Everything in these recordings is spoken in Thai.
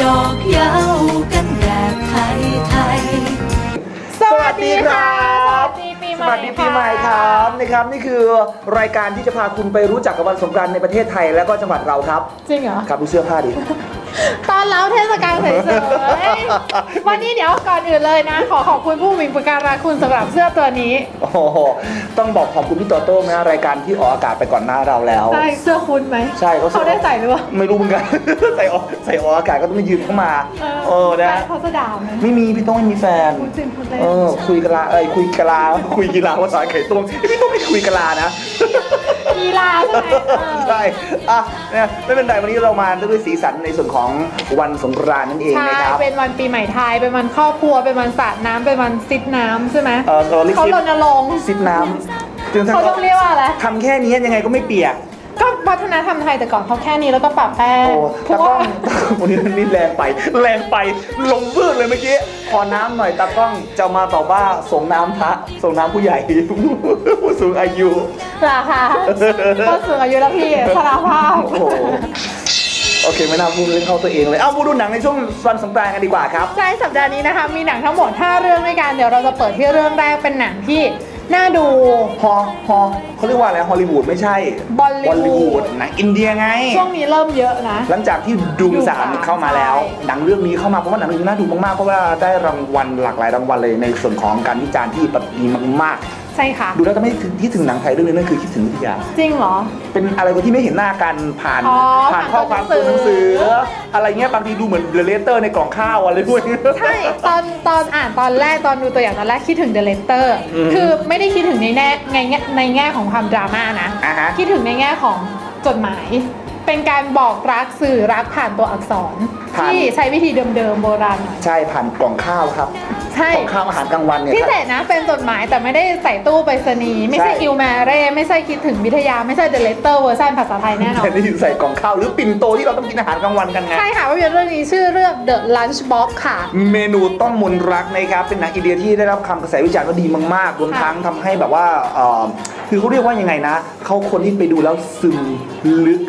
ยอกเย้า ดีครับสวัสดีปีใหม่สวัสดีปีใหม่ครับนะครับนี่คือรายการที่จะพาคุณไปรู้จักกับวันสงกรานต์ในประเทศไทยและก็จังหวัดเราครับจริงเหรอครับดูเสื้อผ้าดิตอนเล้าเทศกาลเฉยๆวันนี้เดี๋ยวก่อนอื่นเลยนะ ขอขอบคุณผู้มีประการาคุณสำหรับเสื้อตัวนี้ โอ้โหต้องบอกขอบคุณพี่โตโต้นะรายการที่ออกอากาศไปก่อนหน้าเราแล้ว ใช่เสื้อคุณไหมใช่เขาเขาได้ใส่หรือเปล่าไม่รู้เหมือนกัน ใส่ออกใส่ออกอากาศก็ต้องมายืนเข้ามา เออนะแฟเขาจะด่าไหมไม่มีพี่โต้องไม่มีแฟนพูดจริงพูดเล่นเออคุยกะลาเอ้ยคุยกะลาคุยกีฬาภาษาไข่ต้มพี่โต้องไม่คุยกะลานะ กีฬาใช่ไหมเออ ใช่อะเนี่ยไม่เป็นไรวันนี้เรามาด้วยสีสันในส่วนของวันสงกรานต์นั่นเองใช่ นะครับ เป็นวันปีใหม่ไทย เป็นวันครอบครัว เป็นวันสาดน้ำเป็นวันซิดน้ำใช่ไหมเออเราเรียกเขาซิปรณรงค์ซิปน้ำจนถ้าเขาต้องเรียกว่าอะไร ทำแค่นี้ยังไงก็ไม่เปียก ก็วัฒนธรรมไทยแต่ก่อนเขาแค่นี้แล้วก็ปรับแป้งโอ้เพตาราะกล้ว่าองวันนี้นี่แรงไป แรงไป ลงวืดเลยเมื่อกี้ ขอน้ำหน่อยตากล้องจะมาตอบว่าส่งน้ำพระส่งน้ำผู้ใหญ่ผู้สูงอายุ ราคาก็สูงอายุแล้วพี่สารภาพ โอ้โหโอเค ไม่น่าพูดเรื่องเข้าตัวเองเลย เอามาดูหนังในช่วงวันสงกรานต์กันดีกว่าครับ ใช่สัปดาห์นี้นะคะมีหนังทั้งหมด 5 เรื่องด้วยกัน เดี๋ยวเราจะเปิดที่เรื่องแรกเป็นหนังที่ น่าดู ฮอฮอเขาเรียกว่าอะไรฮอลลีวูดไม่ใช่บอลลีวูดลีวูดหนังอินเดียไง ช่วงนี้เริ่มเยอะนะ หลังจากที่ดูดูสามสามเข้ามาแล้ว ใช่ หนังเรื่องนี้เข้ามาเพราะว่าหนังเรื่องนี้น่าดูมากๆเพราะว่าได้รางวัลหลากหลายรางวัลเลยในส่วนของการวิจารณ์ที่แบบดีมาก ใช่ค่ะๆดูแล้วทำให้ถึงที่ถึงหนังไทยเรื่องนี้นั่นคือคิดถึงวิทยา จริงเหรอ เป็นอะไรที่ไม่เห็นหน้ากันผ่าน อ๋อผ่านผ่านข้อความตัตัววหหนันังงสืสือ อ อะไรเงี้ยบางทีดูเหมือนเดเลเตอร์ในกล่องข้าวอะไรพวกนี้ใช่ตอนตอนอ่านตอนแรกตอนดูตัวอย่างตอนแรกคิดถึงเด e เลเตอร์อืม คือไม่ได้คิดถึงในแง่ในแง่ในแง่ของความดราม่านะ อ่าฮะ คิดถึงในแง่ของจดหมาย เป็นการบอกรักสื่อรักผ่านตัวอักษร ผ่านที่ใช้วิธีเดิมๆโบราณหน่อยใช่ผ่านกล่องข้าวครับใช่กล่องข้าวอาหารกลางวันเนี่ยพิคเศรับษนะเป็นจดหมายแต่ไม่ได้ใส่ตู้ไปรษณีย์ไม่ใช่ใช่อิวแมเร่ไม่ใช่คิดถึงวิทยาไม่ใช่เด e เลเตอร์เวอร์ชันภาษาไทยแน่นอนแต่นี่ใส่กล่องข้าวหรือปิ่นโตที่เราต้องกินอาหารกลางวันกันไงใช่ค่ะภาพยนตร์เรื่องนี้ชื่อเรื่อง The Lunchbox ค่ะ เมนูต้องมนรักนะครับเป็นหนังอินเดียที่ได้รับคำกระแสวิจารณ์ว่าดีมากๆรวมทั้งทำให้แบบว่าเอ่อคือเขาเรียกว่ายังไงนะเขาคนที่ไปดูแล้วซึมลึก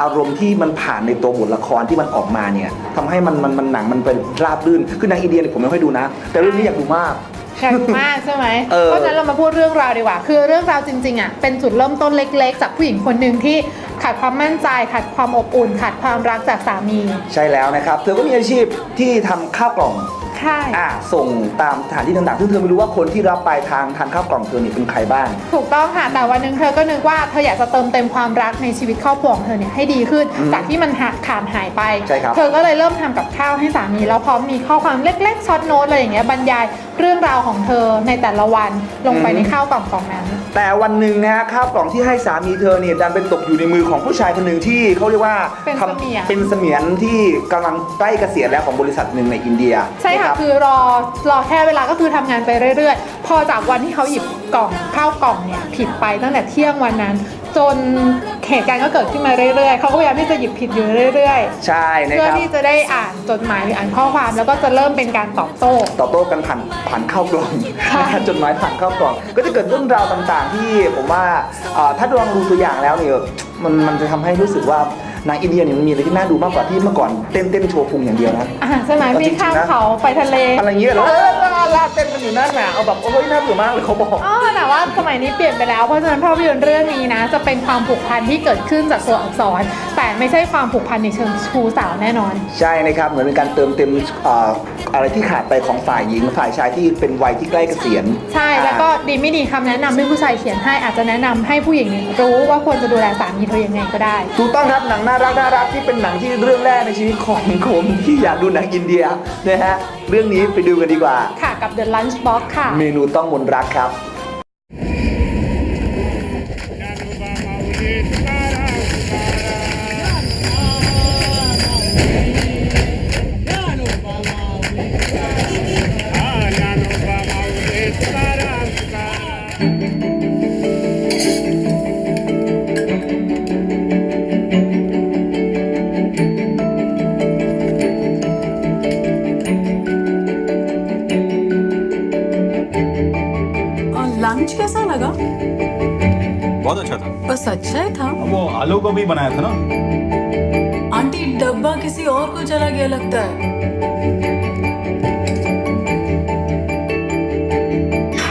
อารมณ์ที่มันผ่านในตัวบทละครที่มันออกมาเนี่ยทำให้มันมันมันหนังมันเป็นราบรื่นคือหนังอินเดียเนี่ยผมไม่ค่อยดูนะ แต่เรื่องนี้อยากดูมากอยากดูมากใช่ไหม เออ เพราะฉะนั้นเรามาพูดเรื่องราวดีกว่า คือเรื่องราวจริงๆอะ เป็นจุดเริ่มต้นเล็กๆ จากผู้หญิงคนหนึ่งที่ขาดความมั่นใจ ขาดความอบอุ่น ขาดความรักจากสามี ใช่แล้วนะครับ เธอก็มีอาชีพที่ทำข้าวกล่อง ใช่อ่าส่งตามสถานที่ต่างๆซึ่งเธอไม่รู้ว่าคนที่รับปลายทางทานข้าวกล่องเธอเนี่ยเป็นใครบ้าง ถูกต้องค่ะแต่วันหนึ่งเธอก็นึกว่าเธออยากจะเติมเต็มความรักในชีวิตครอบครัวของเธอเนี่ยให้ดีขึ้น อืมจากที่มันขาดขาดหายไป ใช่ครับ เธอก็เลยเริ่มทำกับข้าวให้สามีแล้วพร้อมมีข้อความเล็กๆช็อตโน้ตอะไรอย่างเงี้ยบรรยายเรื่องราวของเธอในแต่ละวันลงไปในข้าวกล่องกล่องนั้น แต่วันหนึ่งนะฮะข้าวกล่องที่ให้สามีเธอเนี่ยดันเป็นตกอยู่ในมือของผู้ชายคนหนึ่งที่เขาเรียกว่าเป็นทำเสมียน เป็นเสมียนที่กำลังใกล้เกษียณแล้วของบริษัทหนึ่งในอินเดียใช่ค่ะ นรับ คือรอรอแค่เวลาก็คือทำงานไปเรื่อยๆ พอจากวันที่เขาหยิบกล่องข้าวกล่องเนี่ยผิดไปตั้งแต่เที่ยงวันนั้น จนเหตุการณ์ก็เกิดขึ้นมาเรื่อยๆเขาก็พยายามที่จะหยิบผิดอยู่เรื่อยใช่ๆนะเพื่อครับ ที่จะได้อ่านจดหมายหรืออ่านข้อความ แล้วก็จะเริ่มเป็นการตอบโต้ ตอบโต้กันผ่านผ่านข้าวกล่องค่ะนะฮะจดหมายผ่านข้าวกล่อง ก็จะเกิดเรื่องราวต่างๆ ที่ผมว่าเอ่อถ้าลองดูตัวอย่างแล้วเนี่ยมันมันจะทำให้รู้สึกว่าหนังอินเดียเนี่ยมันมีอะไรที่น่าดูมากกว่าที่เมื่อก่อนเต้นเต้นโชว์พุงอย่างเดียวนะ อ่าใช่ไหมเอาจริวิ่งงๆข้ามนะ เขาไปทะเลอะไรเงี้ยเหรอเออ ลาดเต้นกันอยู่นั่นน่ะเอาแบบโอ้ยน่าเบื่อมากเลยเขาบอก อ๋อแต่ว่าสมัยนี้เปลี่ยนไปแล้ว เพราะฉะนั้นภาพยนตร์เรื่องนี้นะ จะเป็นความผูกพันที่เกิดขึ้นจากตัวอักษร แต่ไม่ใช่ความผูกพันในเชิงชู้สาวแน่นอน ใช่นะครับ เหมือนเป็นการเติมเต็มเอ่ออะไรที่ขาดไปของฝ่ายหญิง ฝ่ายชายที่เป็นวัยที่ใกล้เกษียณใช่แล้วก็ดีไม่ดีคำแนะนำที่ผู้ชายเขียนให้อาจจะแนะนำให้ผู้หญิงเนี่ยรู้ว่าควรจะดูแลสามีเธอยังไงก็ได้ ถูกต้องครับหนังน่ารักน่ารักที่เป็นหนังที่เรื่องแรกในชีวิตของผมที่อยากดูหนังอินเดียนะฮะเรื่องนี้ไปดูกันดีกว่า ค่ะ กับ The Lunchbox ค่ะ เมนูต้องมนรักครับ lunch कैसा लगा? बहुत अच्छा था। बस अच्छा ही था। वो आलू गोभी बनाया था ना? आंटी डब्बा किसी और को चला गया लगता है।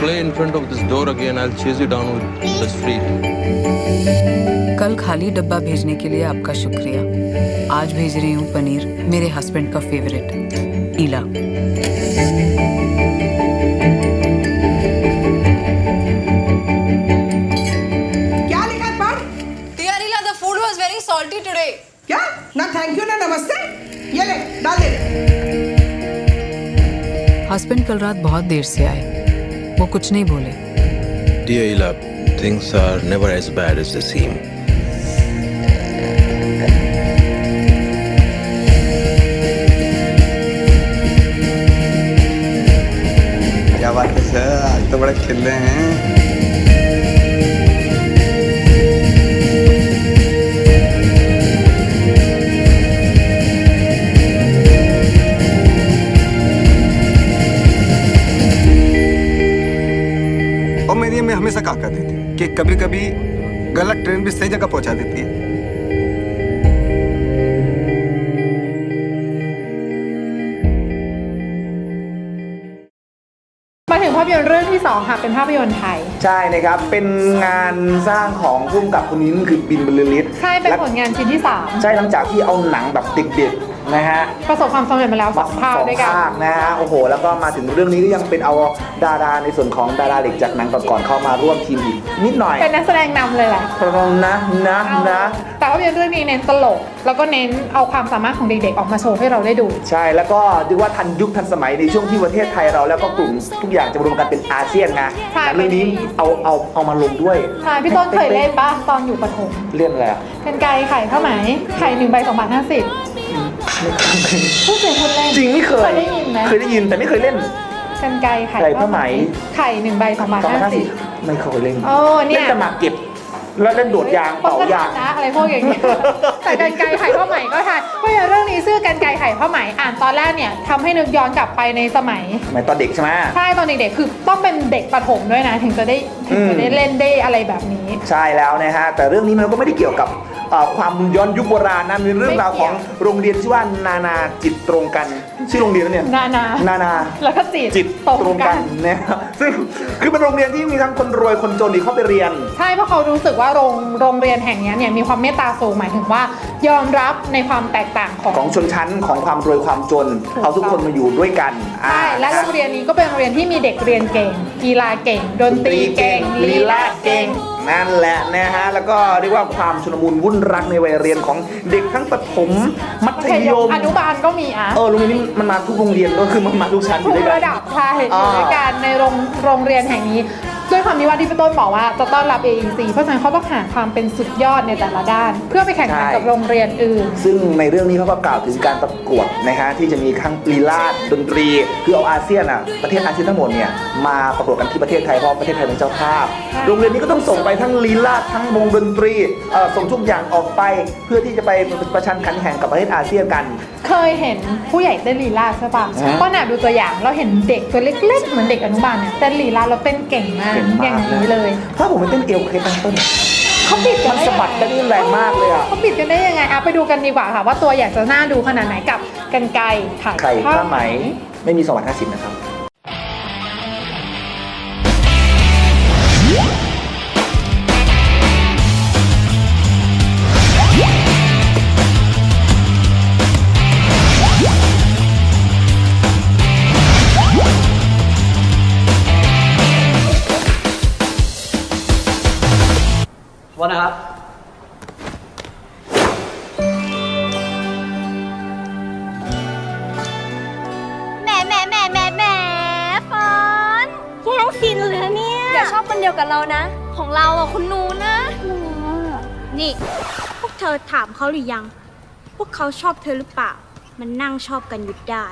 Play in front of this door again. I'll chase you down with the street. कल खाली डब्बा भेजने के लिए आपका शुक्रिया। आज भेज रही हूँ पनीर मेरे हस्बैंड का फेवरेट ईला हस्बैंड कल रात बहुत देर से आए। वो कुछ नहीं बोले। Dear Ila, things are never as bad as they seem. क्या बात है सर आज तो बड़े खिल रहे हैं। कभी कभी गलत ट्रेन भी सही जगह पहुंचा देती हैมาถึงภาพยนตร์เรื่องที่สองค่ะเป็นภาพยนตร์ไทย ใช่นะครับ เป็นงานสร้างของพุ่มกับคนนี้คือบินบรรลือฤทธิ์ ใช่เป็น และ ผลงานชิ้นที่สาม ใช่หลังจากที่เอาหนังแบบเด็กๆ นะฮะประสบความสำเร็จมาแล้วสองภาคสองด้วยกัน ภาคนะฮะโอ้โห แล้วก็มาถึงเรื่องนี้ก็ยังเป็นเอาดาราในส่วนของดาราเด็กจากหนังก่อนๆเข้ามาร่วมทีมอีกนิดหน่อยเป็นนักแสดงนำเลยแหละ เพราะนะนะนะ แต่ภาพยนตร์เรื่องนี้เน้นตลก แล้วก็เน้นเอาความสามารถของเด็กๆ ออกมาโชว์ให้เราได้ดู ใช่แล้วก็เรียกว่าทันยุคทันสมัยในช่วงที่ประเทศไทยเราแล้วก็กลุ่มทุกอย่างจะรวมกันเป็นอาเซียนไงใช่ หนังเรื่องนี้เอาเอาเอามาลงด้วยใช่พี่ต้นเคยเล่นปะตอนอยู่ประถมเล่นอะไรอะกันไกลไข่ผ้าไหมไข่หนึ่งใบสองบาทห้าสิบ ผู้เสียคนเล่นจริงไม่เคย เคยได้ยินไหมเคยได้ยินแต่ไม่เคยเล่น กันไกลไข่ไข่ผ้าไหม ไข่หนึ่งใบสองบาทสองพันห้าห้าสิสิบบไม่เคยเล่น โอ้เนี่ยเล่นแต่หมากเก็บ แล้วเล่นโดดยางเป่ายาง นะอะไรพวกอย่างเงี้ยแต่กันไกลไข่ผ้าไหมก็ทันเพราะฉะนั้นเรื่องนี้ชื่อกันไกลไข่ผ้าไหมอ่านตอนแรกเนี่ยทำให้นึกย้อนกลับไปในสมัยสมัยตอนเด็กใช่ไหม ใช่ตอนเด็กๆ คือต้องเป็นเด็กประถมด้วยนะ ถึงจะได้ถึงจะได้อืมเล่นได้อะไรแบบนี้ ใช่แล้วนะฮะ แต่เรื่องนี้มันก็ไม่ได้เกี่ยวกับเอ่อความย้อนยุคโบราณนะเป็นเรื่องราวของโรงเรียนชื่อว่านานาจิตตรงกัน ชื่อโรงเรียนแล้วเนี่ยนานานานาแล้วก็จิตจิตตรงกันนะครับซึ่งคือเป็นโรงเรียนที่มีทั้งคนรวยคนจนที่เข้าไปเรียน ใช่เพราะเขารู้สึกว่าโรงโรงเรียนแห่งเนี้ยเนี่ยมีความเมตตาสูงหมายถึงว่า ยอมรับในความแตกต่างของของชนชั้นของความรวยความจนถูกต้องเอาทุกคนมาอยู่ด้วยกันใช่อ่าและโรงเรียนนี้ก็เป็นโรงเรียนที่มีเด็กเรียนเก่ง กีฬาเก่ง ดนตรีเก่งลีลาเก่ง นั่นแหละนะฮะแล้วก็เรียกว่าความชุลมุนวุ่นรักในวัยเรียนของเด็กทั้งประถมมัธยมอนุบาลก็มีอะเออโรงเรียนนี้มันมาทุกโรงเรียนก็คือมันมาทุกชั้นอทุยู่กด้วยกันระดับใช่ออ่ายู่ด้วยกันในโรงโรงเรียนแห่งนี้ ด้วยความที่ว่าที่พี่ต้นบอกว่าจะต้อนรับ AEC เพราะฉะนั้นเขาต้องหาความเป็นสุดยอดในแต่ละด้าน เพื่อไปแข่งขันกับโรงเรียนอื่น ซึ่งในเรื่องนี้เขาก็กล่าวถึงการประกวดนะฮะที่จะมีทั้งลีลาดดนตรี คือเอาอาเซียนอะประเทศอาเซียนทั้งหมดเนี่ยมาประกวดกันที่ประเทศไทยเพราะประเทศไทยเป็นเจ้าภาพใช่โรงเรียนนี้ก็ต้องส่งไปทั้งลีลาดทั้งวงดนตรีเอ่อส่งทุกอย่างออกไป เพื่อที่จะไปประชันขันแข่งกับประเทศอาเซียนกัน เคยเห็นผู้ใหญ่เต้นลีลาดใช่ปะฮะก็หนาดูตัวอย่างเราเห็นเด็กตัวเล็กๆเหมือนเด็กอนุบาลเนี่ยเต้นลีลาดแล้วเต้นเก่งมากเก่งอย่ามางกนี้เลย ถ้าผมไปเต้นเอวเคสตั้งต้น เขาปิดกันมันสะบัดได้แรงมากเลยอะเขาปิดกันได้ยังไงอะไปดูกันดีกว่าค่ะ ว่าตัวอยากจะน่าดูขนาดไหนกับกันไกรไข่ไข่ผ้าไหม ไม่มีสวัสดิ์ห้าสิบนะครับ ดียวกับเรานะ ของเราอะคุณหนูนะ นี่ พวกเธอถามเขาหรือยัง พวกเขาชอบเธอหรือเปล่า มันนั่งชอบกันหยุดได้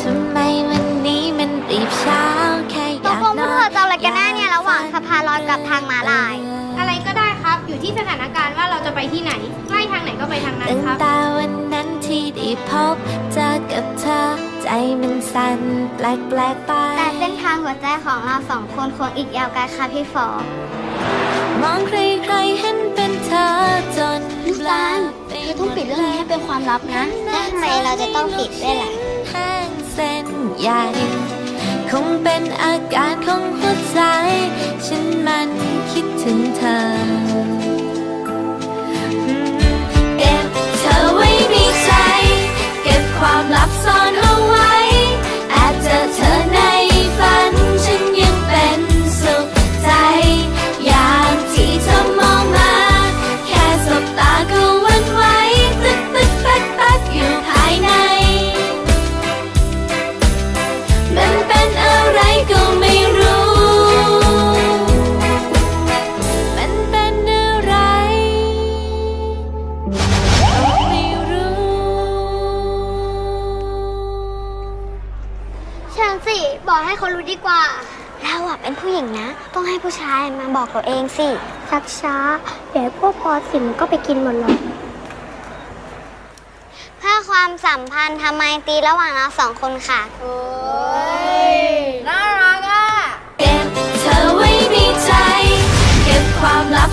ทำไมวันนี้มันรีบเช้าแค่อตกยากลงพนวกอเธอนจะเอาอะไรกันแน่เนี่ยระหว่างสะพานลอยกับทางม้าลาย อะไรก็ได้ครับ อยู่ที่สถานการณ์ว่าเราจะไปที่ไหนใกล้ทางไหนก็ไปทางนั้นตั้งครับ แต่วันนั้นที่ที่ได้พบเจอกับเธอ ใจมันสั่นแปลกแปลกๆไป แต่เส้นทางหัวใจของเราสองคนคงอีกยาวไกลค่ะพี่ฟอมองใครๆเห็นเป็นเธอจนลูกตาลเธอต้องปิดเรื่องนี้ให้เป็นความลับนะแล้วทำไมเราจะต้องปิดด้วยล่ะแห้งเส้นใหญ่คงเป็นอาการของหัวใจ ฉันมันคิดถึงเธอเก็บเธอไว้ในใจเก็บความลับซ่อน ผู้ชายมาบอกเราเองสิ ชักช้าเดี๋ยวพวกปอสิมก็ไปกินหมดหรอกเพื่อความสัมพันธ์ทำไมตรีระหว่างเราสองคนค่ะโอ้ยน่ารักอะ เก็บเธอไว้ในใจ เก็บความลับ